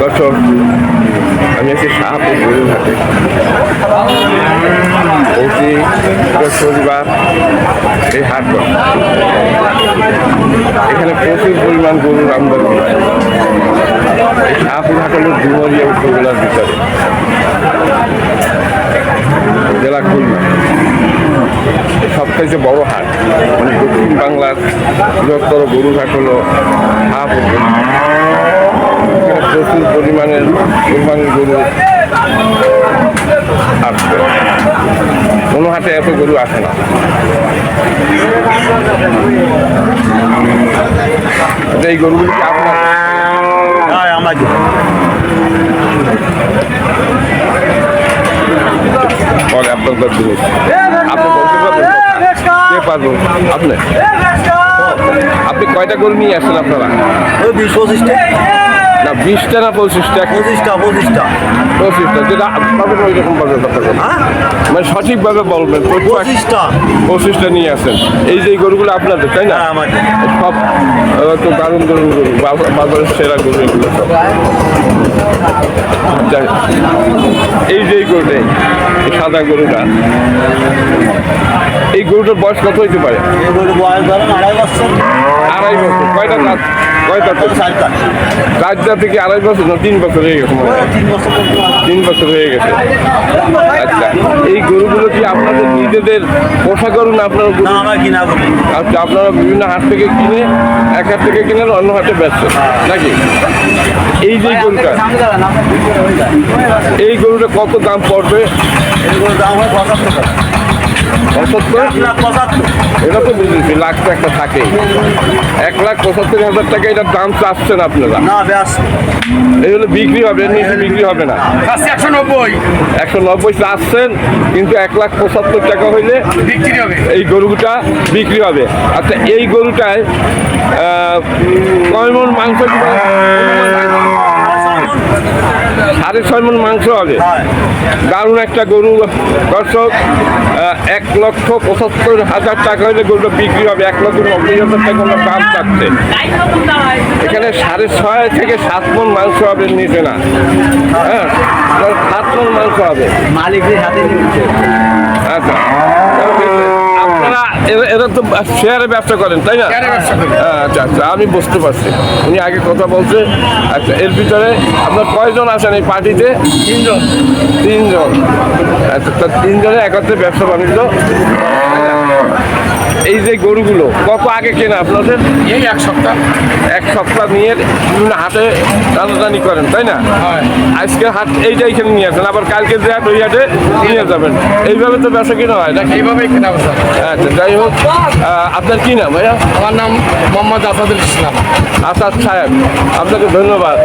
দর্শক আমি আছি শাহপুর গরুঘাটে প্রতি বৃহস্পতিবার এই হাট। এখানে প্রচুর পরিমাণ গরুর আমদানি হয় হাট হলো ডুমরিয়া উপজেলার ভিতরে জেলা খুলনা সবথেকে বড় হাট মানে দক্ষিণ বাংলার বৃহত্তর গরুর হাট হলো। এখানে প্রচুর পরিমাণের কোরবানির গরু আসছে কোনো হাটে এত গরু আসে না এই গরুগুলি কি আপনার আপনার আপনি কয়টা গরু নিয়ে আসছেন আপনারা? পঁচিশটা। না বিশটা না পঁচিশটা পঁচিশটা পঁচিশটা পঁচিশটা যেটা পাবেন ওই রকম পাবেন আপনাদের হ্যাঁ? মানে সঠিকভাবে বলবেন পঁচিশটা পঁচিশটা নিয়ে আসেন। এই যে গরুগুলো আপনাদের তাই না? হ্যাঁ, আমাদের। সব তো দারুণ দারুণ গরু বাজারের সেরা গরু এগুলো সব। এই যে এই গরুটা সাদা গরুটা এই গরুটার বয়স কত হইতে পারে? বয়স ধরেন আড়াই বছর। আড়াই বছর কয়টা দাঁত কয়টা দাঁত? চারটা। থেকে আড়াই বছর না তিন বছর হয়ে গেছে তিন বছর হয়ে গেছে। আচ্ছা এই গরুগুলো কি আপনাদের নিজেদের পোষা গরু না আপনারা কিনা আচ্ছা আপনারা বিভিন্ন হাট থেকে কিনে এক হাট থেকে কিনে অন্য হাটে বেচছেন নাকি? এই যে গরুটা এই গরুটা কত দাম পড়বে? এগুলোর দাম হয় পঁচাত্তর টাকা। এটা তো বুঝেছি লাখ তো একটা থাকে। এক লাখ পঁচাত্তর হাজার টাকা এটার দাম চাচ্ছেন আপনারা? না এই হলে বিক্রি হবে এর নিচে বিক্রি হবে না। একশো নব্বই। একশো নব্বই চাচ্ছেন কিন্তু এক লাখ পঁচাত্তর টাকা হইলে বিক্রি হবে। এই গরুটা বিক্রি হবে। আচ্ছা এই গরুটায় আহ, সাড়ে ছয় মন মাংস হবে। দারুণ একটা গরু। দর্শক এক লক্ষ পঁচাত্তর হাজার টাকা হলে গরুটা বিক্রি হবে। এক লক্ষ নব্বই হাজার টাকা ওনার দাম চাচ্ছে এখানে সাড়ে ছয় থেকে সাত মন মাংস হবে নিচে না। হ্যাঁ সাত মন মাংস হবে। মালিকের হাতে আচ্ছা। এরা- এরা তো শেয়ারে ব্যবসা করেন তাই না? করি। আচ্ছা আচ্ছা আমি বুঝতে পারছি। উনি আগে কথা বলছে। আচ্ছা এর ভিতরে আপনার কয়জন আছেন এই পার্টিতে? তিনজন। তিনজন। আচ্ছা তা তিনজনে একত্রে ব্যবসা বাণিজ্য। এই যে গরুগুলো কত আগে কেনা আপনাদের? এই এক সপ্তাহ। এক সপ্তাহ নিয়ে বিভিন্ন হাটে টানাটানি করেন তাই না? হয়। আজকে হাট এইটা এখানে নিয়ে আসেন আবার কালকে যে হাট ওই হাটে নিয়ে যাবেন। এইভাবে তো ব্যবসা কিনা হয় নাকি? এইভাবেই কেনা আচ্ছা যাই হোক আপনার কি নাম ভাইয়া? আমার নাম মোহাম্মদ আসাদুল ইসলাম। আসাদ সাহেব আপনাকে ধন্যবাদ।